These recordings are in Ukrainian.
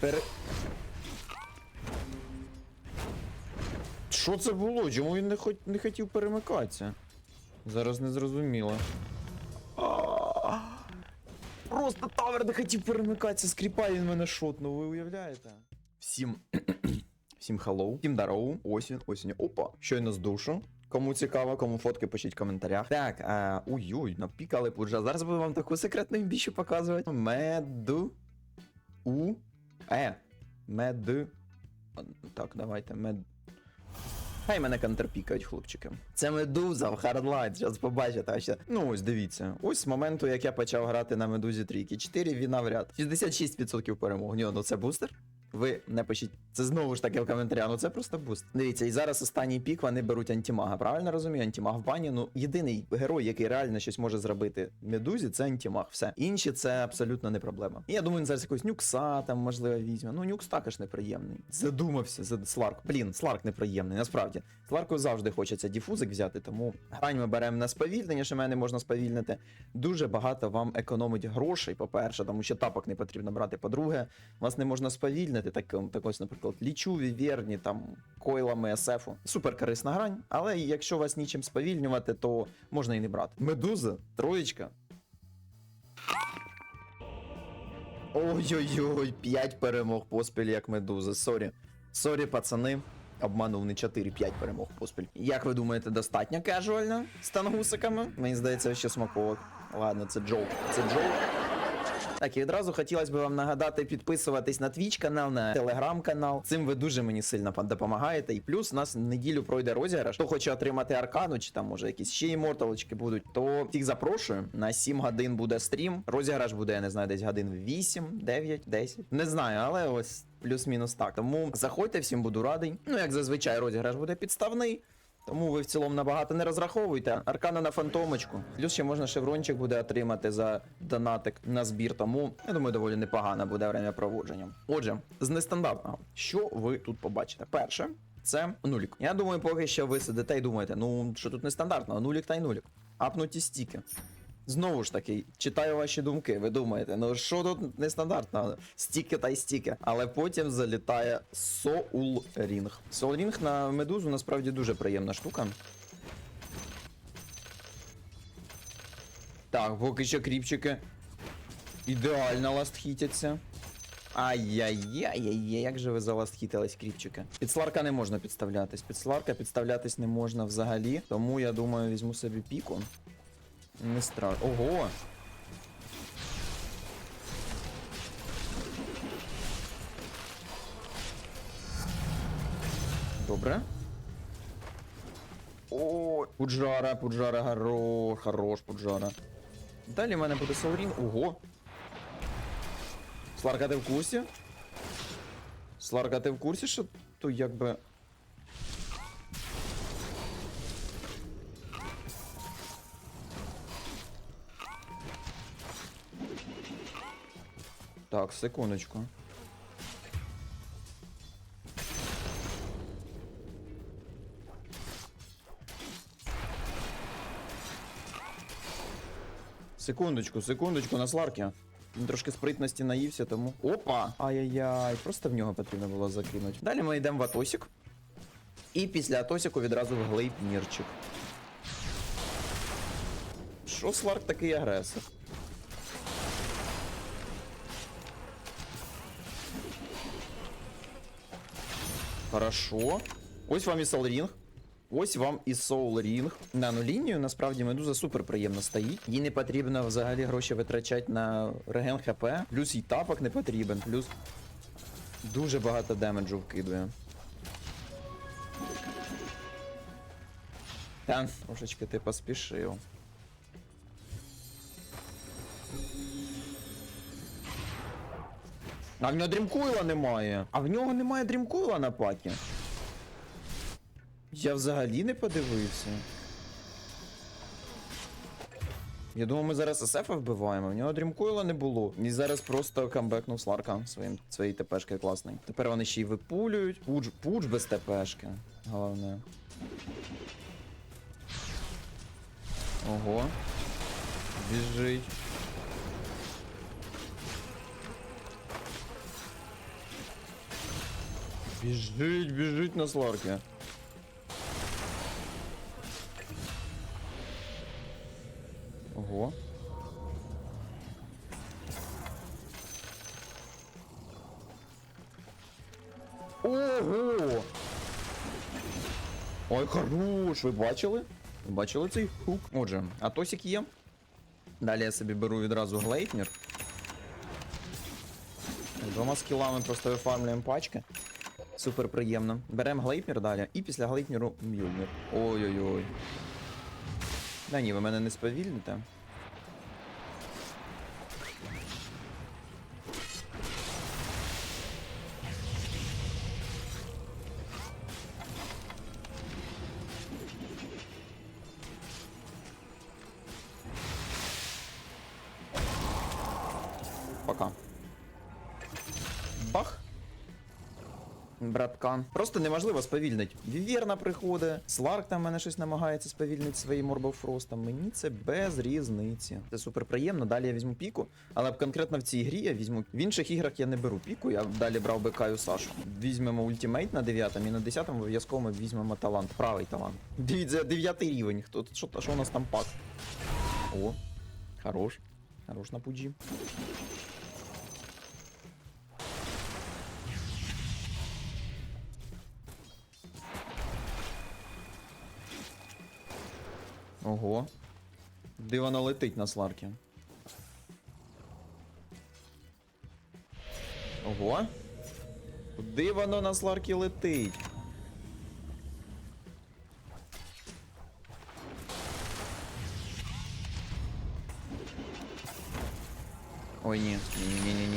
Пере... Що це було? Чому він не, хот... не хотів перемикатися? Зараз не зрозуміло. Просто тавер не хотів перемикатися, скріпа він мене шотнув, ви уявляєте? Всім. Всім хеллоу, всім він, ось він. Опа, щойно з душу. Кому цікаво, кому фотки пишіть в коментарях. Так, а, ой-ой, напікали пуджа. Зараз буду вам таку секретну імбіщу показувати. Меду. У. Е. Мед. Так, давайте, мед. Хай мене контрпікають, хлопчики. Це медуза в Hardline, зараз побачите. ще- Ну ось дивіться. Ось з моменту, як я почав грати на медузі трійки. 4 він навряд. 66% перемог. Ні, ну це бустер. Ви не пишіть. Це знову ж таки в коментарях. Ну це просто буст. Дивіться, і зараз останній пік вони беруть антимага. Правильно розумію? Антимаг в бані. Ну єдиний герой, який реально щось може зробити медузі, це антимаг. Все. Інші це абсолютно не проблема. І я думаю, зараз якогось нюкса там можливо візьме. Ну нюкс також неприємний. Задумався за Сларк. Блін, Сларк неприємний. Насправді Сларку завжди хочеться діфузик взяти, тому грань ми беремо на сповільнення, що мене можна сповільнити. Дуже багато вам економить грошей, по-перше, тому що тапок не потрібно брати. По-друге, вас не можна сповільнити, так, так ось, наприклад, лічу, віверні, там, койлами, СФу. Супер корисна грань, але якщо вас нічим сповільнювати, то можна і не брати. Медуза, троєчка. Ой-ой-ой, 5 перемог поспіль, як медуза. Сорі. Сорі, пацани. Обманув не 4, 5 перемог поспіль. Як ви думаєте, достатньо кежуально з тангусиками? Мені здається, ще смаковок. Ладно, це джоук. Це джоук. Так, і одразу хотілося б вам нагадати підписуватись на Twitch канал, на Telegram канал. Цим ви дуже мені сильно допомагаєте. І плюс у нас неділю пройде розіграш. Хто хоче отримати аркану, чи там може якісь ще іморталочки будуть, то всіх запрошую. На 7 годин буде стрім. Розіграш буде, я не знаю, десь годин 8, 9, 10. Не знаю, але ось плюс-мінус так. Тому заходьте, всім буду радий. Ну, як зазвичай, розіграш буде підставний. Тому ви в цілому набагато не розраховуйте. Аркана на фантомочку. Плюс ще можна шеврончик буде отримати за донатик на збір. Тому я думаю, доволі непогано буде время проводження. Отже, з нестандартного, що ви тут побачите? Перше. Це нулік. Я думаю, поки що ви сидите і думаєте, ну що тут нестандартного, нулік та й нулік. Апнуті стіки. Знову ж таки, читаю ваші думки. Ви думаєте, ну що тут нестандартно? Стіки та й стіки. Але потім залітає Soul Ring. Soul Ring на медузу насправді дуже приємна штука. Так, поки що кріпчики ідеально ластхітяться. Ай-яй-яй-яй, як же ви заластхітились, кріпчики. Під сларка не можна підставлятись. Під сларка підставлятись не можна взагалі. Тому я думаю, візьму собі піку. Не страшно. Ого! Добре. О, Пуджара, Пуджара, хорош, хорош, Пуджара. Далі в мене буде Солрін. Ого. Сларка, ти в курсі? Сларка, ти в курсі, що то якби. Так, секундочку. Секундочку, секундочку, на сларки. Він трошки спритності наївся, тому. Опа! Ай-яй-яй, просто в нього потрібно було закинути. Далі ми йдемо в Атосік. І після Атосіку відразу в глейпнірчик. Що Сларк такий агресор? Хорошо. Ось вам і Ring. Ось вам і Soul Ring. На ну лінію насправді медуза супер приємно стоїть. Їй не потрібно взагалі гроші витрачати на реген ХП. Плюс і тапок не потрібен, плюс дуже багато демеджу вкидує. Та, трошечки ти поспішив. А в нього дрімкойла немає. А в нього немає дрімкойла на пакі. Я взагалі не подивився. Я думав, ми зараз СФ вбиваємо, в нього дрімкойла не було. І зараз просто камбекнув Сларка своїм своєї ТПшки класний. Тепер вони ще й випулюють. Пудж, пудж без ТПшки. Головне. Ого. Біжить. Біжить, біжить на сларки. Ого. Ого! Ой, хорош, ви бачили? Ви бачили цей хук? Отже, атосик є. Далі я собі беру відразу глейпнір. Двома скілами просто вифармлюємо пачки. Супер приємно. Беремо глейпнір далі, і після глейпніру мюльнір. Ой-ой-ой. Да ні, ви мене не сповільните. Братка. Просто неможливо сповільнити. Вівірна приходить, Сларк там мене щось намагається сповільнити своїм Морбофростом. Мені це без різниці. Це супер приємно. Далі я візьму піку, але конкретно в цій грі я візьму. В інших іграх я не беру піку, я далі брав БК і Сашу. Візьмемо ультимейт на 9 і на 10 обов'язково ми візьмемо талант, правий талант. Дивіться, 9 рівень. Хто тут що, що у нас там пак? О, хорош. Хорош на пуджі. Ого. Де воно летить на сларки? Ого. Куди воно на сларки летить? Ой, ні, ні,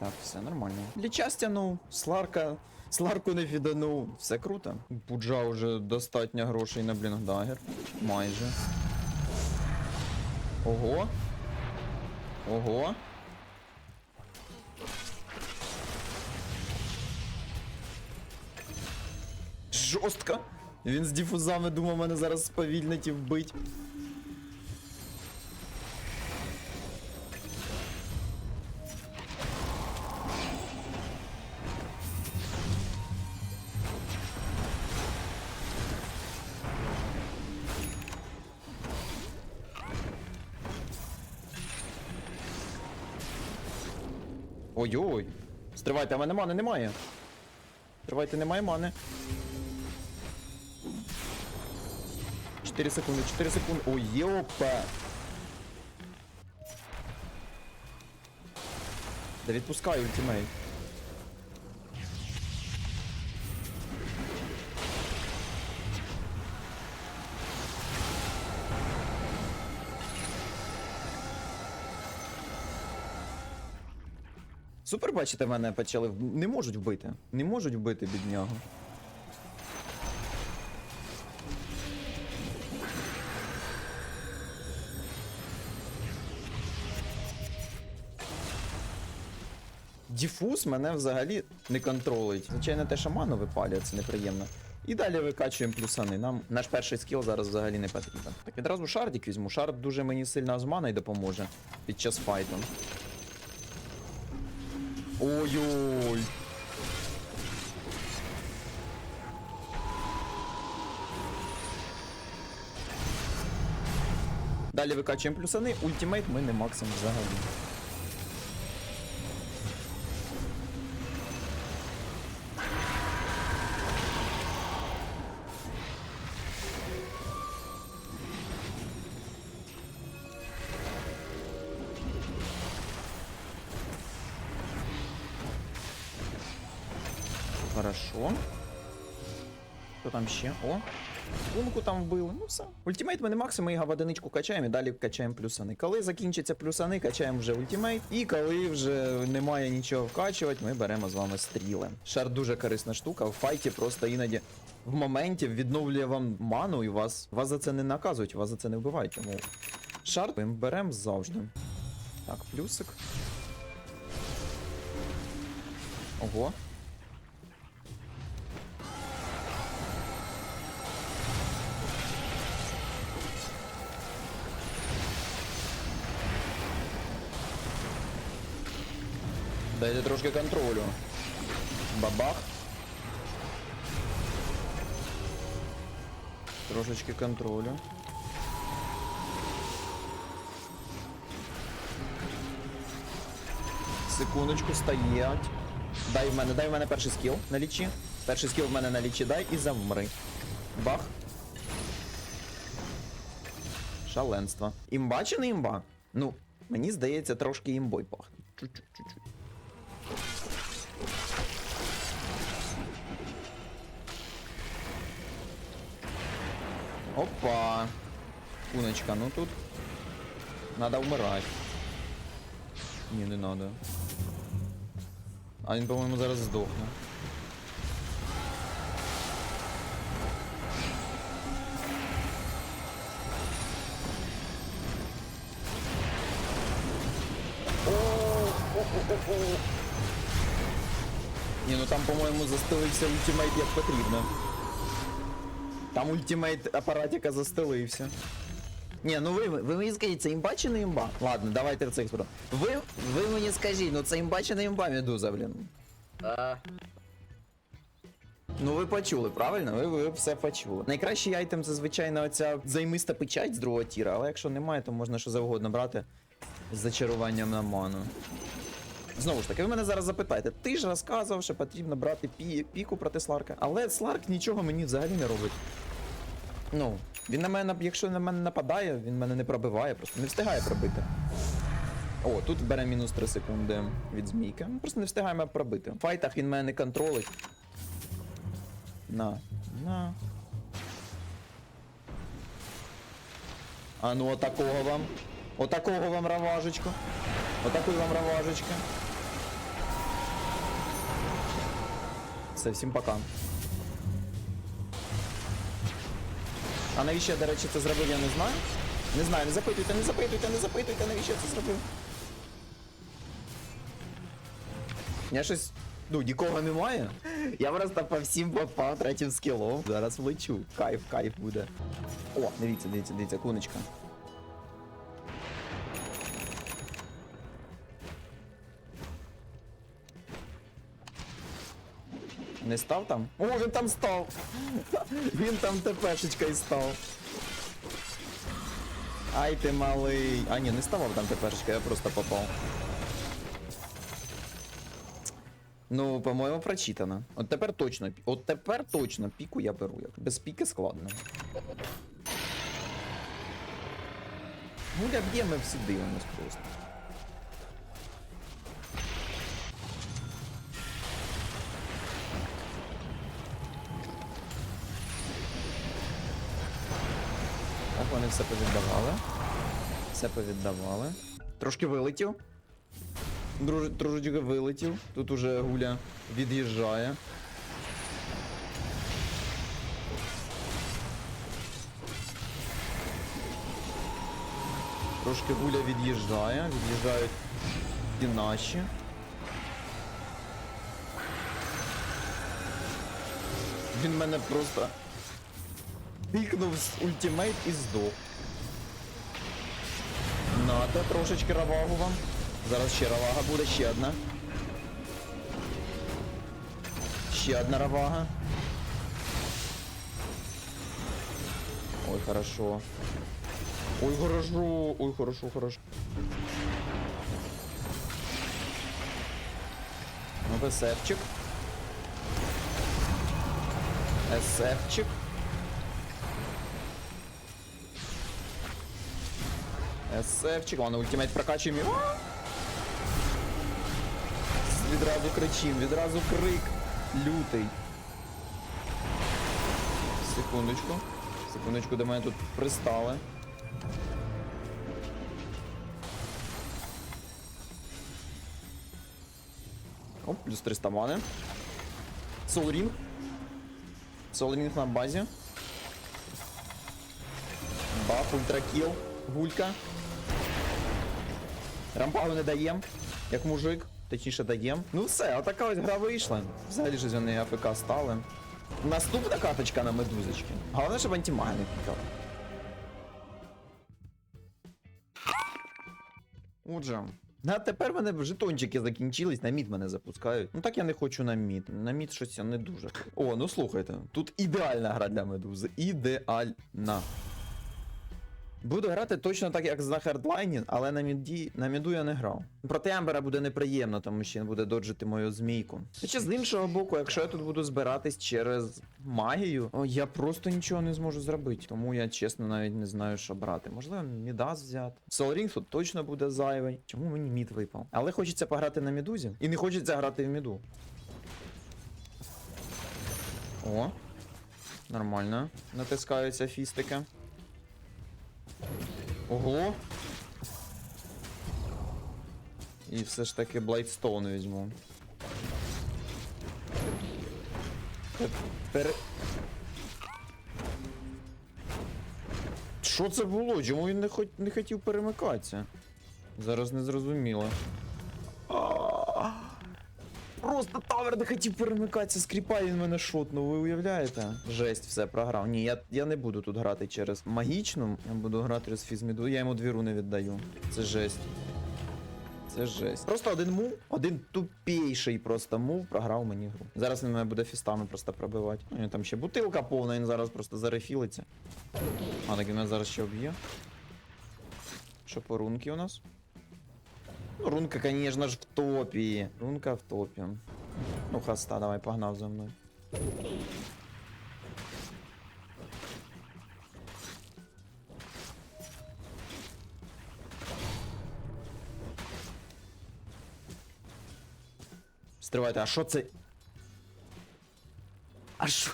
Так, все нормально. Ліча стянув, Сларка. Сларку не фіданув. Все круто. Пуджа вже достатньо грошей на блінгдагер. Майже. Ого. Ого. Жорстко. Він з діфузами думав мене зараз сповільнить і вбить. А в мене мани немає. Тривайте, немає мани. 4 секунди, 4 секунди. Ой, йопа. Да відпускаю ультимейт. Супер, бачите, мене почали. Не можуть вбити. Не можуть вбити біднягу. Діфуз мене взагалі не контролить. Звичайно, те, що ману випалює, це неприємно. І далі викачуємо плюсани. Нам наш перший скіл зараз взагалі не потрібен. Так відразу шардик візьму. Шард дуже мені сильно з маною допоможе під час файту. Ой-ой. Далі викачуємо плюсани, ультимейт ми не максимум взагалі. Там ще? О! Лунку там вбили. Ну все. Ультимейт ми не максимум, ми його в одиничку качаємо і далі качаємо плюсани. Коли закінчаться плюсани, качаємо вже ультимейт. І коли вже немає нічого вкачувати, ми беремо з вами стріли. Шар дуже корисна штука. В файті просто іноді в моменті відновлює вам ману і вас, вас за це не наказують, вас за це не вбивають. Тому шар ми беремо завжди. Так, плюсик. Ого. Дайте трошки контролю. Бабах. Трошечки контролю. Секундочку, стоять. Дай в мене, дай в мене перший скіл на лічі. Перший скіл в мене на лічі дай і завмри. Бах. Шаленство. Імба чи не імба? Ну, мені здається, трошки імбой пахне. Чуть-чуть, Опа. Куночка, ну тут. Надо вмирать. Ні, не надо. А він, по-моєму, зараз здохне. Ні, ну там, по-моєму, застелився ультимейт як потрібно. Там ультимейт апаратика застелився. Ні, ну ви, ви мені скажіть, це імба чи не імба? Ладно, давайте цих спро. Ви, ви мені скажіть, ну це імба чи не імба, медуза, блін. А, Ну ви почули, правильно? Ви, ви все почули. Найкращий айтем це, звичайно, оця займиста печать з другого тіра, але якщо немає, то можна що завгодно брати з зачаруванням на ману. Знову ж таки, ви мене зараз запитаєте, ти ж розказував, що потрібно брати пі піку проти Сларка. Але Сларк нічого мені взагалі не робить. Ну, він на мене, якщо на мене нападає, він мене не пробиває, просто не встигає пробити. О, тут бере мінус 3 секунди від змійки. Ми просто не встигаємо пробити. В файтах він мене не контролить. На. На. А ну отакого вам. Отакого вам раважечку. Отакої вам раважечки. Все, пока. А навіщо я, до речі, це зробив, я не знаю. Не знаю, не запитуйте, не запитуйте, не запитуйте, навіщо я це зробив. Я щось. Ну, нікого немає. Я просто по всім попав третім скілом. Зараз влечу. Кайф, кайф буде. О, дивіться, дивіться, дивіться, куночка. Не став там? О, він там став! Він там ТПшечкою став. Ай ти малий. А ні, не ставав там ТПшечка, я просто попав. Ну, по-моєму, прочитано. От тепер точно. От тепер точно піку я беру. Без піки складно. Гуля б'є, ми всі дивимось просто. Оп, вони все повіддавали. Все повіддавали. Трошки вилетів. Друж, трошечки вилетів. Тут уже гуля від'їжджає. Трошки гуля від'їжджає, від'їжджають і наші. Він мене просто пікнув з ультимейт і здох. Надо трошечки равагу вам. Зараз ще равага буде, ще одна. Ще одна равага. Ой, хорошо. Ой, хорошо. Ой, хорошо, хорошо. Ну, СФчик. СФчик. СФчик, ладно, ультимейт прокачуємо. Відразу кричим, відразу крик. Лютий. Секундочку. Секундочку, до мене тут пристали. Оп, плюс 300 мани. Солрінг. Солрінг на базі. Баф, ультракіл, гулька. Рампагу не даєм, як мужик, точніше даєм. Ну все, отака ось гра вийшла. Взагалі ж вони АФК стали. Наступна карточка на медузочки. Головне, щоб антимага не пікала. Отже, А тепер мене жетончики закінчились, на мід мене запускають. Ну так я не хочу на мід. На мід щось я не дуже. О, ну слухайте, тут ідеальна гра для медузи. Ідеальна. Буду грати точно так, як на хардлайні, але на міді, на міду я не грав. Проти Ембера буде неприємно, тому що він буде доджити мою змійку. Хоча з іншого боку, якщо я тут буду збиратись через магію, я просто нічого не зможу зробити. Тому я чесно навіть не знаю, що брати. Можливо, мідас взяти. Солрінг тут точно буде зайвий. Чому мені мід випав? Але хочеться пограти на мідузі. І не хочеться грати в міду. О. Нормально. Натискаються фістики. Ого. І все ж таки Блайтстоун візьму. Тепер... Що це було? Чому він не, хот... не хотів перемикатися? Зараз не зрозуміло. Просто тавер не хотів перемикатися, скріпа він мене шотнув, ви уявляєте? Жесть, все, програв. Ні, я, я не буду тут грати через магічну, я буду грати через фізміду, я йому дві руни віддаю. Це жесть. Це жесть. Просто один мув, один тупейший просто мув програв мені гру. Зараз він мене буде фістами просто пробивати. У нього там ще бутилка повна, він зараз просто зарефілиться. А, так він мене зараз ще об'є. Що по у нас? Ну, рунка, конечно ж, в топі. Рунка в топі. Ну, хаста, давай, погнав за мною. Стривайте, а що це? А що?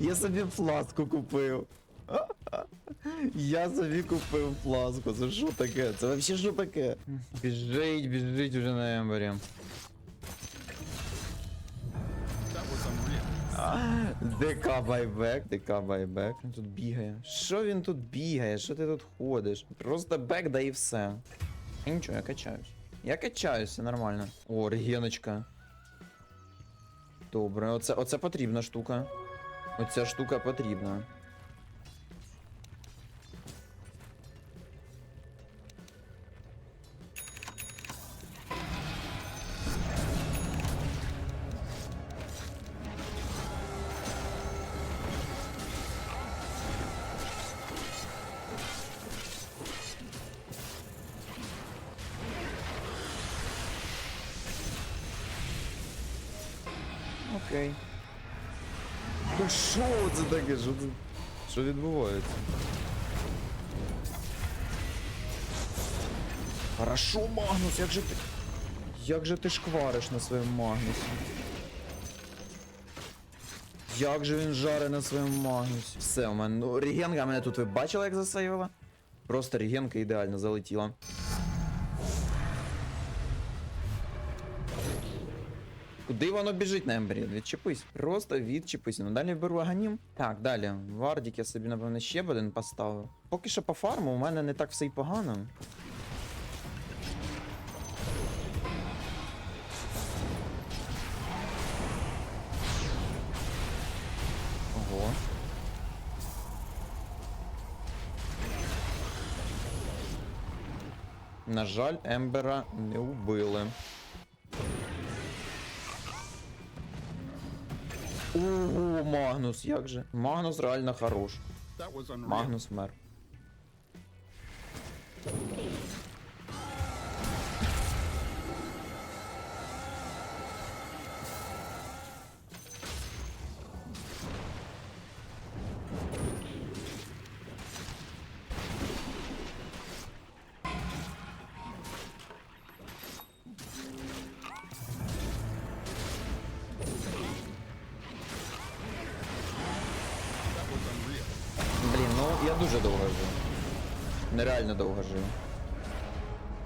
Я собі фласку купив. Я собі купив фласку. Це що таке? Це вообще що таке? Біжить, біжить уже на ембері. ДК байбек, ДК байбек. Він тут бігає. Що він тут бігає? Що ти тут ходиш? Просто бек, да і все. І нічого, я качаюсь. Я качаюсь, все нормально. О, регеночка. Добре, оце, оце потрібна штука. Оця штука потрібна. Окей. Ну що це таке? Що? Що відбувається? Хорошо, Магнус, як же ти. Як же ти шквариш на своєму Магнусі? Як же він жаре на своєму Магнусі? Все, у мене. Ну, регенка мене тут ви бачили, як засейвила? Просто регенка ідеально залетіла. Куди воно біжить на ембрі? Відчепись. Просто відчепись. Ну далі беру аганім. Так, далі. Вардік я собі, напевно, ще один поставив. Поки що по фарму у мене не так все й погано. Ого. На жаль, Ембера не вбили. Ого, Магнус, як же? Магнус реально хорош. Магнус мер. Дуже довго жив. Нереально довго жив.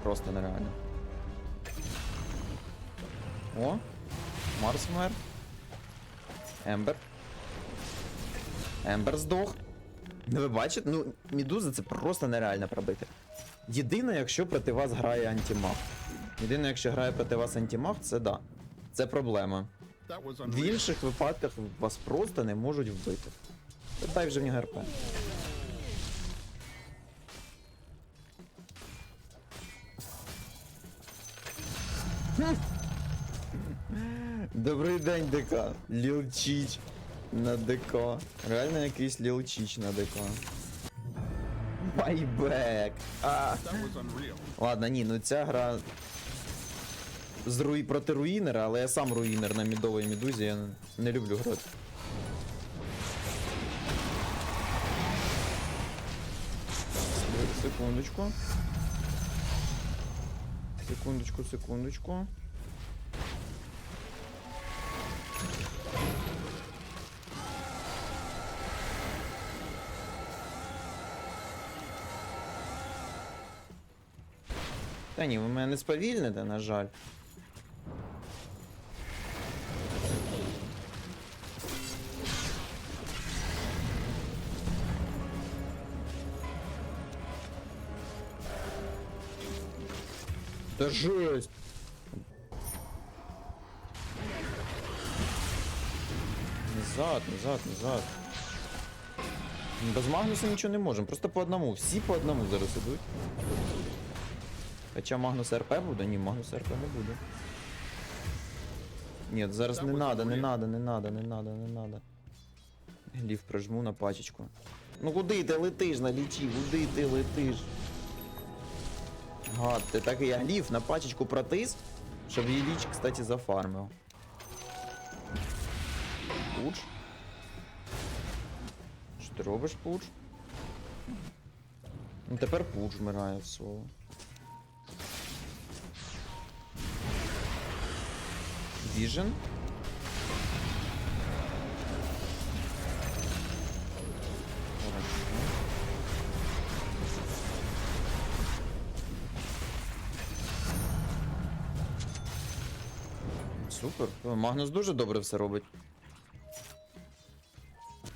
Просто нереально. О! Марс мер. Ембер. Ембер здох. Ну ви бачите, ну, Мідуза це просто нереально пробити. Єдине, якщо проти вас грає антимаг. Єдине, якщо грає проти вас антимаг, це да. Це проблема. В інших випадках вас просто не можуть вбити. Та Дай вже мені ГРП. Добрий день, ДК. Ліл Чіч на ДК. Реально якийсь Ліл Чіч на ДК. Байбек. А. Ладно, ні, ну ця гра з руї проти руїнера, але я сам руїнер на мідовій мідузі, я не люблю грати. Секундочку. Секундочку, секундочку. Та ні, ви мене не сповільните, на жаль. Да жесть! Назад, назад, назад. Без Магнуса нічого не можемо, просто по одному. Всі по одному зараз ідуть. Хоча Магнус РП буде? Ні, Магнус РП не буде. Ні, зараз не надо, не надо, не надо, не надо, не надо. Глів прижму на пачечку. Ну куди ти летиш на лічі? Куди ти летиш? Гад, ти так і я глів на пачечку протис, щоб її ліч, кстати, зафармив. Пуч. Що ти робиш, пуч? Ну тепер пуч вмирає в соло. Vision. Супер. Магнус дуже добре все робить.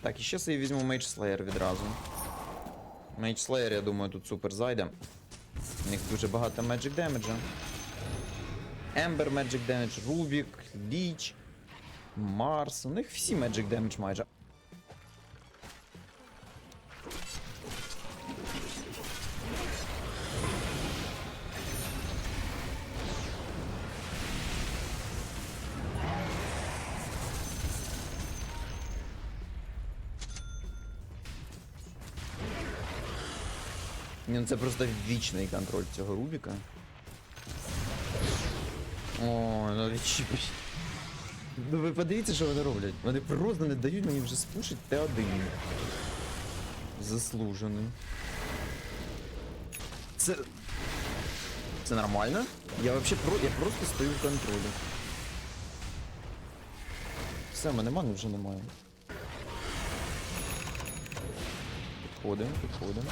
Так, і ще собі візьму Mage Slayer відразу. Mage Slayer, я думаю, тут супер зайде. У них дуже багато Magic Damage. Ember Magic Damage, Rubik, Leech, Mars. У них всі Magic Damage майже. Ну це просто вічний контроль цього Рубіка. О, ну відчіпись. Ну ви подивіться, що вони роблять. Вони просто не дають мені вже спушить Т1. Заслужений. Це. Це нормально? Я вообще про. Я просто стою в контролі. Все, мене мани вже немає. Підходимо, підходимо.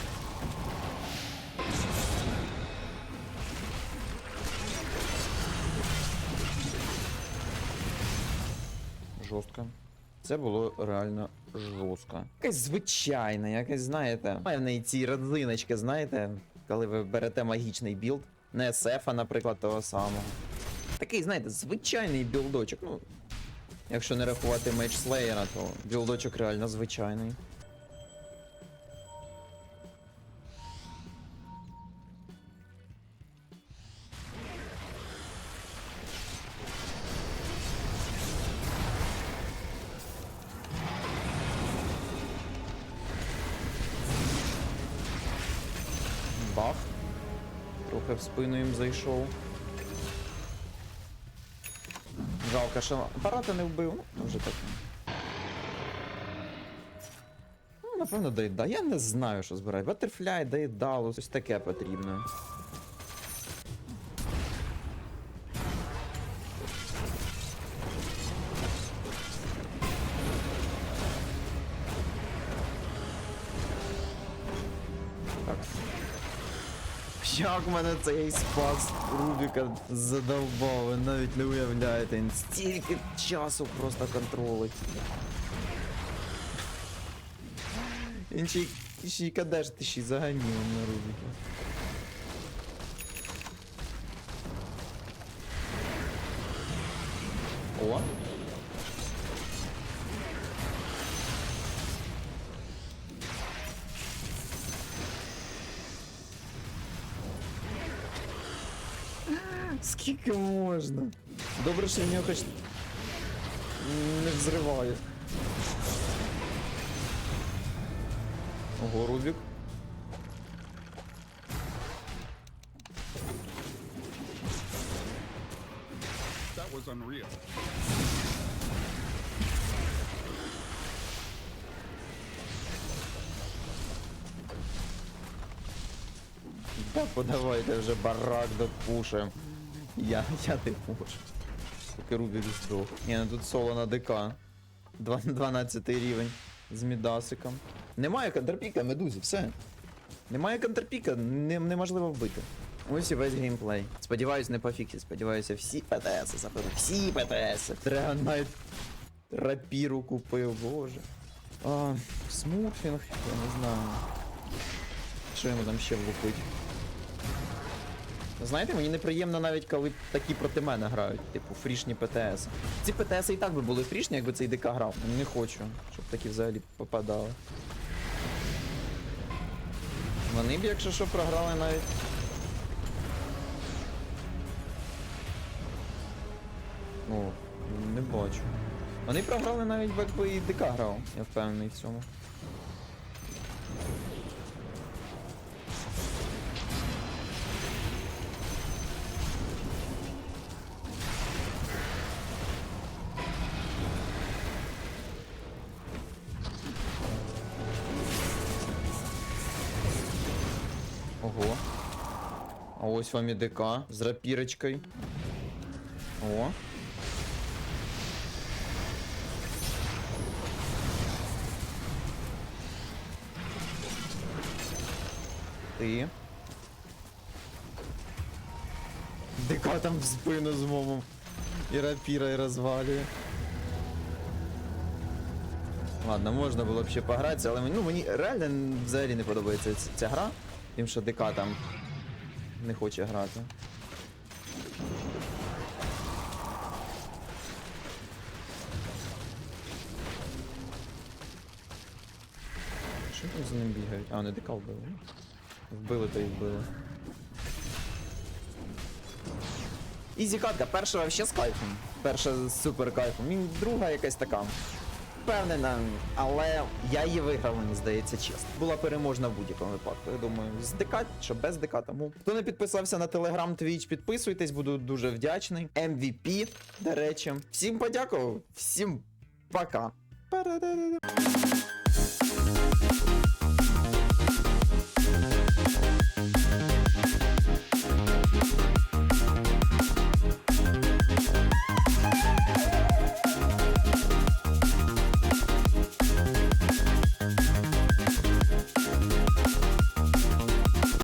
Жорстко. Це було реально жорстко. Якась звичайна, якась, знаєте, неї ці родзиночки, знаєте, коли ви берете магічний білд, не сефа, наприклад, того самого. Такий, знаєте, звичайний білдочок. Ну, якщо не рахувати меч Слеєра, то білдочок реально звичайний. Трохи в спину їм зайшов. Жалко, що апарата не вбив. Ну, вже так. Ну, напевно, доїда. Я не знаю, що збирати. Батерфляй, доїдало, щось таке потрібно. Як мене цей спас Рубіка задовбав, ви навіть не уявляєте, він стільки часу просто контролить. Він ще й- кадеш ти ще й заганів на Рубіка. О! Скільки можна? Добре, що в нього хоч не взриває. Ого, Рубік. That was unreal. Та подавайте вже барак допушим. Я, я не пушу. Поки Рубік здох. Ні, ну тут соло на ДК. 12 рівень. З мідасиком. Немає контрпіка, медузі, все. Немає контрпіка, не, неможливо вбити. Ось і весь геймплей. Сподіваюсь, не по фіксі, сподіваюся, всі ПТС заберуть. Всі ПТС. Knight рапіру купив, боже. А, смурфінг, я не знаю. Що йому там ще влупить? Знаєте, мені неприємно навіть коли такі проти мене грають, типу фрішні ПТС. Ці ПТС і так би були фрішні, якби цей ДК грав. Ну, Не хочу, щоб такі взагалі попадали. Вони б, якщо що, програли навіть. О, не бачу. Вони програли навіть якби і ДК грав, я впевнений в цьому. Ось вам і ДК з рапірочкою. О. Ти. ДК там в спину з мовом. І рапіра і розвалює. Ладно, можна було б ще погратися, але ну, мені реально взагалі не подобається ця гра. Тим, що ДК там не хоче грати. Що там за ним бігають? А, вони ДК вбили. Вбили то і вбили. Ізі катка, перша вообще з кайфом. Перша з супер кайфом. І друга якась така. Впевнена, але я її виграв, мені здається, чесно. Була переможна в будь-якому випадку. Я думаю, з ДК чи без ДК. Тому хто не підписався на телеграм, твіч, підписуйтесь, буду дуже вдячний. MVP, до речі. Всім подякував, всім пока.